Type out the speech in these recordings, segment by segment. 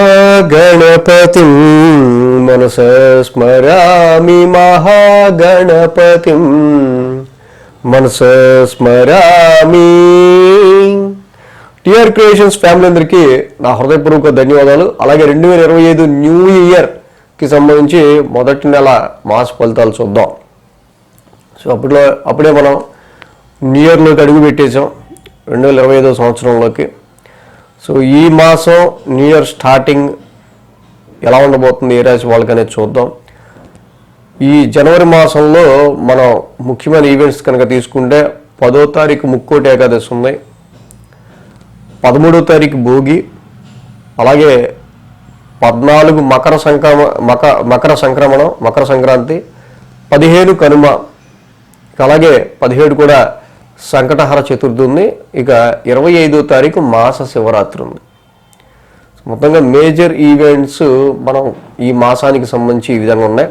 మహాగణపతిం మనస స్మరామి మహాగణపతిం మనస స్మరామి. టిఆర్ క్రియేషన్స్ ఫ్యామిలీ అందరికీ నా హృదయపూర్వక ధన్యవాదాలు. అలాగే రెండు వేల ఇరవై ఐదు న్యూ ఇయర్కి సంబంధించి మొదటి నెల మాస ఫలితాలు చూద్దాం. సో అప్పట్లో అప్పుడే మనం న్యూ ఇయర్లోకి అడుగు పెట్టేసాం రెండు వేల ఇరవై ఐదో సంవత్సరంలోకి. సో ఈ మాసం న్యూ ఇయర్ స్టార్టింగ్ ఎలా ఉండబోతుంది ఏ రాశి వాళ్ళకి అనేది చూద్దాం. ఈ జనవరి మాసంలో మనం ముఖ్యమైన ఈవెంట్స్ కనుక తీసుకుంటే పదో తారీఖు ముక్కోటి ఏకాదశి ఉంది. పదమూడో తారీఖు భోగి అలాగే పద్నాలుగు మకర సంక్రమ మక మకర సంక్రమణం మకర సంక్రాంతి పదిహేను కనుమ అలాగే పదిహేడు కూడా సంకటహర చతుర్థి ఉంది ఇక ఇరవై ఐదో తారీఖు మాస శివరాత్రి ఉంది. మొత్తంగా మేజర్ ఈవెంట్స్ మనం ఈ మాసానికి సంబంధించి ఈ విధంగా ఉన్నాయి.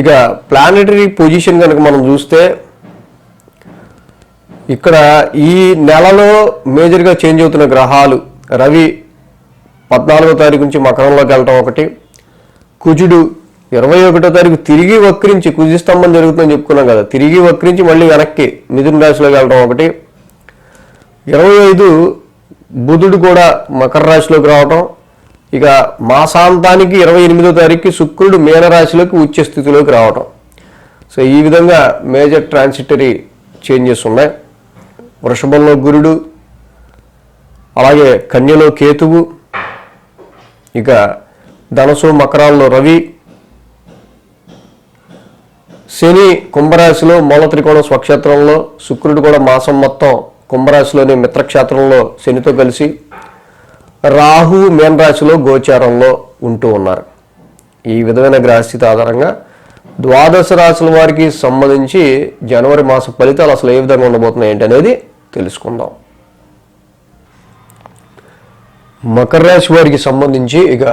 ఇక ప్లానెటరీ పొజిషన్ కనుక మనం చూస్తే ఇక్కడ ఈ నెలలో మేజర్గా చేంజ్ అవుతున్న గ్రహాలు రవి పద్నాలుగో తారీఖు నుంచి మకరంలోకి వెళ్ళటం ఒకటి కుజుడు ఇరవై ఒకటో తారీఖు తిరిగి వక్రించి కుజిస్తంభం జరుగుతుందని చెప్పుకున్నాం కదా. తిరిగి వక్రించి మళ్ళీ వెనక్కి మిథున రాశిలోకి వెళ్ళడం ఒకటి. ఇరవై ఐదు బుధుడు కూడా మకర రాశిలోకి రావటం. ఇక మాసాంతానికి ఇరవై ఎనిమిదో తారీఖుకి శుక్రుడు మీనరాశిలోకి ఉచ్చ స్థితిలోకి రావటం. సో ఈ విధంగా మేజర్ ట్రాన్సిటరీ చేంజెస్ ఉన్నాయి. వృషభంలో గురుడు అలాగే కన్యలో కేతువు ఇక ధనసు మకరాల్లో రవి శని కుంభరాశిలో మూల త్రికోణం స్వక్షేత్రంలో శుక్రుడు కూడా మాసం మొత్తం కుంభరాశిలోని మిత్రక్షేత్రంలో శనితో కలిసి రాహు మేన్ రాశిలో గోచారంలో ఉంటూ ఉన్నారు. ఈ విధమైన గ్రహస్థితి ఆధారంగా ద్వాదశ రాశుల వారికి సంబంధించి జనవరి మాస ఫలితాలు అసలు ఏ విధంగా ఉండబోతున్నాయి ఏంటి అనేది తెలుసుకుందాం. మకర రాశి వారికి సంబంధించి ఇక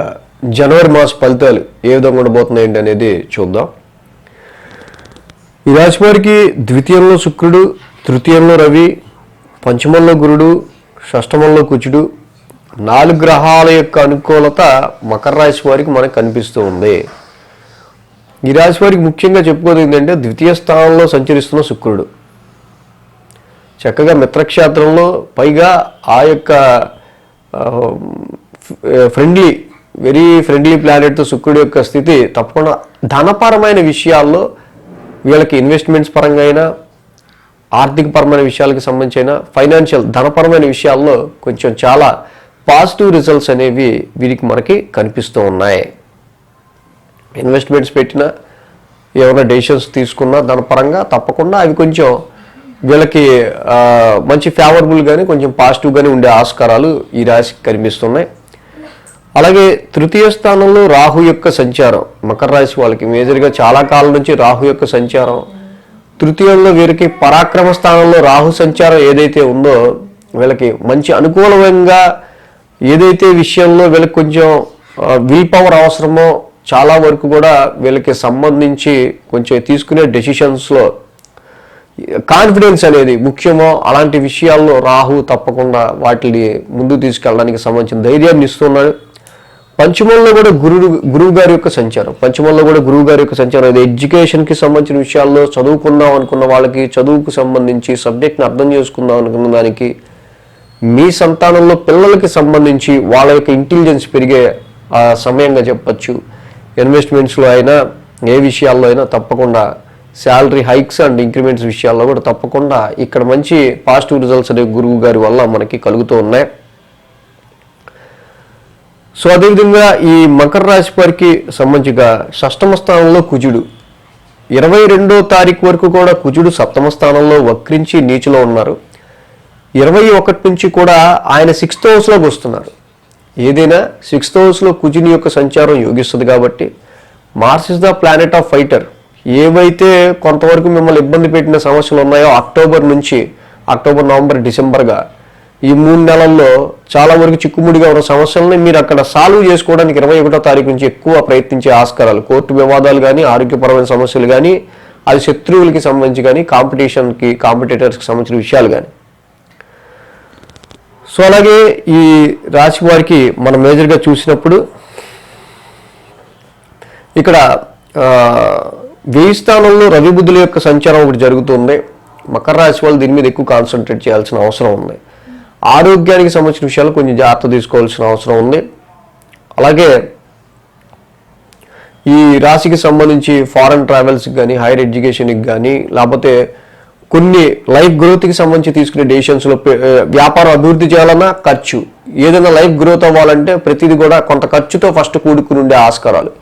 జనవరి మాస ఫలితాలు ఏ విధంగా ఉండబోతున్నాయి ఏంటి అనేది చూద్దాం. ఈ రాశివారికి ద్వితీయంలో శుక్రుడు తృతీయంలో రవి పంచమంలో గురుడు షష్టమంలో కుచుడు నాలుగు గ్రహాల యొక్క అనుకూలత మకర రాశి వారికి మనకు కనిపిస్తూ ఉంది. ఈ రాశి వారికి ముఖ్యంగా చెప్పుకోదు ఏంటంటే ద్వితీయ స్థానంలో సంచరిస్తున్న శుక్రుడు. చక్కగా మిత్రక్షేత్రంలో పైగా ఆ యొక్క ఫ్రెండ్లీ వెరీ ఫ్రెండ్లీ ప్లానెట్తో శుక్రుడి యొక్క స్థితి తప్పకుండా ధనపరమైన విషయాల్లో వీళ్ళకి ఇన్వెస్ట్మెంట్స్ పరంగా అయినా ఆర్థిక పరమైన విషయాలకు సంబంధించి అయినా ఫైనాన్షియల్ ధనపరమైన విషయాల్లో కొంచెం చాలా పాజిటివ్ రిజల్ట్స్ అనేవి వీరికి మనకి కనిపిస్తూ ఉన్నాయి. ఇన్వెస్ట్మెంట్స్ పెట్టినా ఏమైనా డెసిషన్స్ తీసుకున్నా ధనపరంగా తప్పకుండా అవి కొంచెం వీళ్ళకి మంచి ఫేవరబుల్ కానీ కొంచెం పాజిటివ్గానే ఉండే ఆస్కారాలు ఈ రాశికి కనిపిస్తున్నాయి. అలాగే తృతీయ స్థానంలో రాహు యొక్క సంచారం. మకర రాశి వాళ్ళకి మేజర్గా చాలా కాలం నుంచి రాహు యొక్క సంచారం. తృతీయంలో వీరికి పరాక్రమ స్థానంలో రాహు సంచారం ఏదైతే ఉందో వీళ్ళకి మంచి అనుకూలంగా ఏదైతే విషయంలో వీళ్ళకి కొంచెం విల్ పవర్ అవసరమో చాలా వరకు కూడా వీళ్ళకి సంబంధించి కొంచెం తీసుకునే డెసిషన్స్లో కాన్ఫిడెన్స్ అనేది ముఖ్యమో అలాంటి విషయాల్లో రాహు తప్పకుండా వాటిని ముందు తీసుకెళ్ళడానికి సంబంధించిన ధైర్యాన్ని ఇస్తున్నాడు. పంచమంలో కూడా గురువు గురువు గారి యొక్క సంచారం. పంచమంలో కూడా గురువు గారి యొక్క సంచారం. ఇది ఎడ్యుకేషన్కి సంబంధించిన విషయాల్లో చదువుకుందాం అనుకున్న వాళ్ళకి చదువుకు సంబంధించి సబ్జెక్ట్ని అర్థం చేసుకుందాం అనుకున్న దానికి మీ సంతానంలో పిల్లలకి సంబంధించి వాళ్ళ యొక్క ఇంటెలిజెన్స్ పెరిగే ఆ సమయంగా చెప్పచ్చు. ఇన్వెస్ట్మెంట్స్లో అయినా ఏ విషయాల్లో అయినా తప్పకుండా శాలరీ హైక్స్ అండ్ ఇంక్రిమెంట్స్ విషయాల్లో కూడా తప్పకుండా ఇక్కడ మంచి పాజిటివ్ రిజల్ట్స్ అనే గురువు గారి వల్ల మనకి కలుగుతూ ఉన్నాయి. సో అదేవిధంగా ఈ మకర రాశి వారికి సంబంధించిగా షష్టమ స్థానంలో కుజుడు. ఇరవై రెండో తారీఖు వరకు కూడా కుజుడు సప్తమ స్థానంలో వక్రించి నీచులో ఉన్నారు. ఇరవై ఒకటి నుంచి కూడా ఆయన సిక్స్త్ హౌస్లోకి వస్తున్నారు. ఏదైనా సిక్స్త్ హౌస్లో కుజుని యొక్క సంచారం యోగిస్తుంది కాబట్టి Mars is the planet of fighter ఏవైతే కొంతవరకు మిమ్మల్ని ఇబ్బంది పెట్టిన సమస్యలు ఉన్నాయో అక్టోబర్ నుంచి అక్టోబర్ నవంబర్ డిసెంబర్గా ఈ మూడు నెలల్లో చాలా వరకు చిక్కుముడిగా ఉన్న సమస్యల్ని మీరు అక్కడ సాల్వ్ చేసుకోవడానికి ఇరవై ఒకటో తారీఖు నుంచి ఎక్కువ ప్రయత్నించే ఆస్కారాలు కోర్టు వివాదాలు కానీ ఆరోగ్యపరమైన సమస్యలు కానీ అది శత్రువులకి సంబంధించి కానీ కాంపిటీషన్కి కాంపిటేటర్స్కి సంబంధించిన విషయాలు కానీ సో అలాగే ఈ రాశి వారికి మనం మేజర్గా చూసినప్పుడు ఇక్కడ వేయి స్థానంలో రవి బుద్ధుల యొక్క సంచారం ఒకటి జరుగుతుంది మకర రాశి వాళ్ళు దీని మీద ఎక్కువ కాన్సన్ట్రేట్ చేయాల్సిన అవసరం ఉంది. ఆరోగ్యానికి సంబంధించిన విషయాలు కొంచెం జాగ్రత్త తీసుకోవాల్సిన అవసరం ఉంది. అలాగే ఈ రాశికి సంబంధించి ఫారెన్ ట్రావెల్స్కి కానీ హైయర్ ఎడ్యుకేషన్కి కానీ లేకపోతే కొన్ని లైఫ్ గ్రోత్కి సంబంధించి తీసుకునే డెసిషన్స్లో వ్యాపారం అభివృద్ధి చేయాలన్నా ఖర్చు. ఏదైనా లైఫ్ గ్రోత్ అవ్వాలంటే ప్రతిదీ కూడా కొంత ఖర్చుతో ఫస్ట్ కూడుకుని ఉండే ఆస్కారాలు.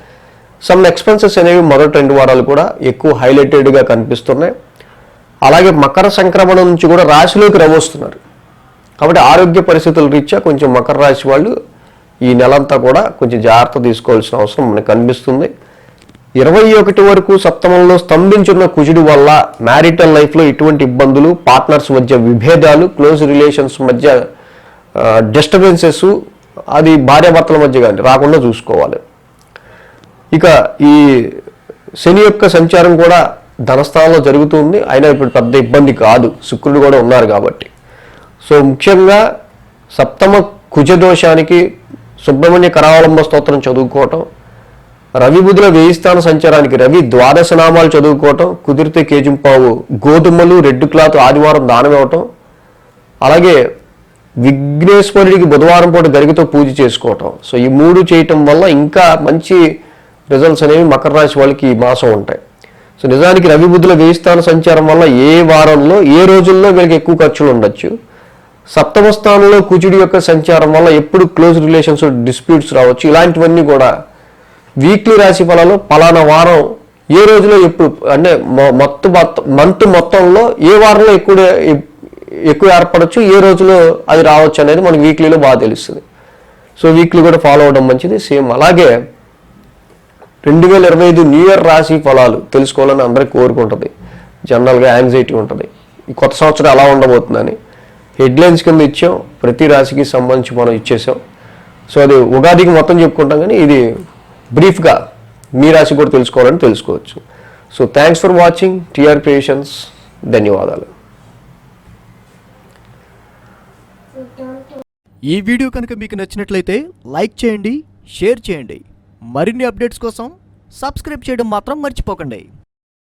సమ్ ఎక్స్పెన్సెస్ అనేవి మొదటి రెండు వారాలు కూడా ఎక్కువ హైలైటెడ్గా కనిపిస్తున్నాయి. అలాగే మకర సంక్రమణ నుంచి కూడా రాశిలోకి రవస్తున్నారు కాబట్టి ఆరోగ్య పరిస్థితుల రీత్యా కొంచెం మకర రాశి వాళ్ళు ఈ నెలంతా కూడా కొంచెం జాగ్రత్త తీసుకోవాల్సిన అవసరం మనకు కనిపిస్తుంది. ఇరవై ఒకటి వరకు సప్తమంలో స్తంభించున్న కుజుడు వల్ల మ్యారిటల్ లైఫ్లో ఇటువంటి ఇబ్బందులు పార్ట్నర్స్ మధ్య విభేదాలు క్లోజ్ రిలేషన్స్ మధ్య డిస్టర్బెన్సెస్ అది భార్యాభర్తల మధ్య కానీ రాకుండా చూసుకోవాలి. ఇక ఈ శని యొక్క సంచారం కూడా ధనస్థానంలో జరుగుతుంది అయినా ఇప్పుడు పెద్ద ఇబ్బంది కాదు. శుక్రుడు కూడా ఉన్నారు కాబట్టి. సో ముఖ్యంగా సప్తమ కుజ దోషానికి సుబ్రహ్మణ్య కరావలంబ స్తోత్రం చదువుకోవటం రవి బుధుల వేయిస్థాన సంచారానికి రవి ద్వాదశ నామాలు చదువుకోవటం కుదిరితే కేజింపావు గోధుమలు రెడ్ క్లాత్ ఆదివారం దానం ఇవ్వటం అలాగే విఘ్నేశ్వరుడికి బుధవారం పూట గరిగితో పూజ చేసుకోవటం. సో ఈ మూడు చేయటం వల్ల ఇంకా మంచి రిజల్ట్స్ అనేవి మకర రాశి వాళ్ళకి ఈ మాసం ఉంటాయి. సో నిజానికి రవి బుద్ధుల వేయిస్థాన సంచారం వల్ల ఏ వారంలో ఏ రోజుల్లో వీళ్ళకి ఎక్కువ ఖర్చులు ఉండొచ్చు. సప్తమ స్థానంలో కుజుడి యొక్క సంచారం వల్ల ఎప్పుడు క్లోజ్ రిలేషన్స్ డిస్ప్యూట్స్ రావచ్చు. ఇలాంటివన్నీ కూడా వీక్లీ రాశి ఫలాలు పలానా వారం ఏ రోజులో ఎప్పుడు అంటే మొ- మొత్తం మంత్ మొత్తంలో ఏ వారంలో ఎక్కువ ఎక్కువ ఏర్పడచ్చు ఏ రోజులో అది రావచ్చు అనేది మనకి వీక్లీలో బాగా తెలుస్తుంది. సో వీక్లీ కూడా ఫాలో అవడం మంచిది. సేమ్ అలాగే రెండు వేల ఇరవై ఐదు న్యూ ఇయర్ రాశి ఫలాలు తెలుసుకోవాలని అందరికీ కోరుకుంటుంది జనరల్గా యాంగ్జైటీ ఉంటుంది. ఈ కొత్త సంవత్సరం ఎలా ఉండబోతుందని. హెడ్లైన్స్ కింద ఇచ్చాం ప్రతి రాశికి సంబంధించి మనం ఇచ్చేసాం. సో అది ఉగాదికి మొత్తం చెప్పుకుంటాం కానీ ఇది బ్రీఫ్గా మీ రాశి కూడా తెలుసుకోవాలని తెలుసుకోవచ్చు. So thanks for watching TR creations ధన్యవాదాలు. ఈ వీడియో కనుక మీకు నచ్చినట్లయితే లైక్ చేయండి షేర్ చేయండి. మరిన్ని అప్డేట్స్ కోసం సబ్స్క్రైబ్ చేయడం మాత్రం మర్చిపోకండి.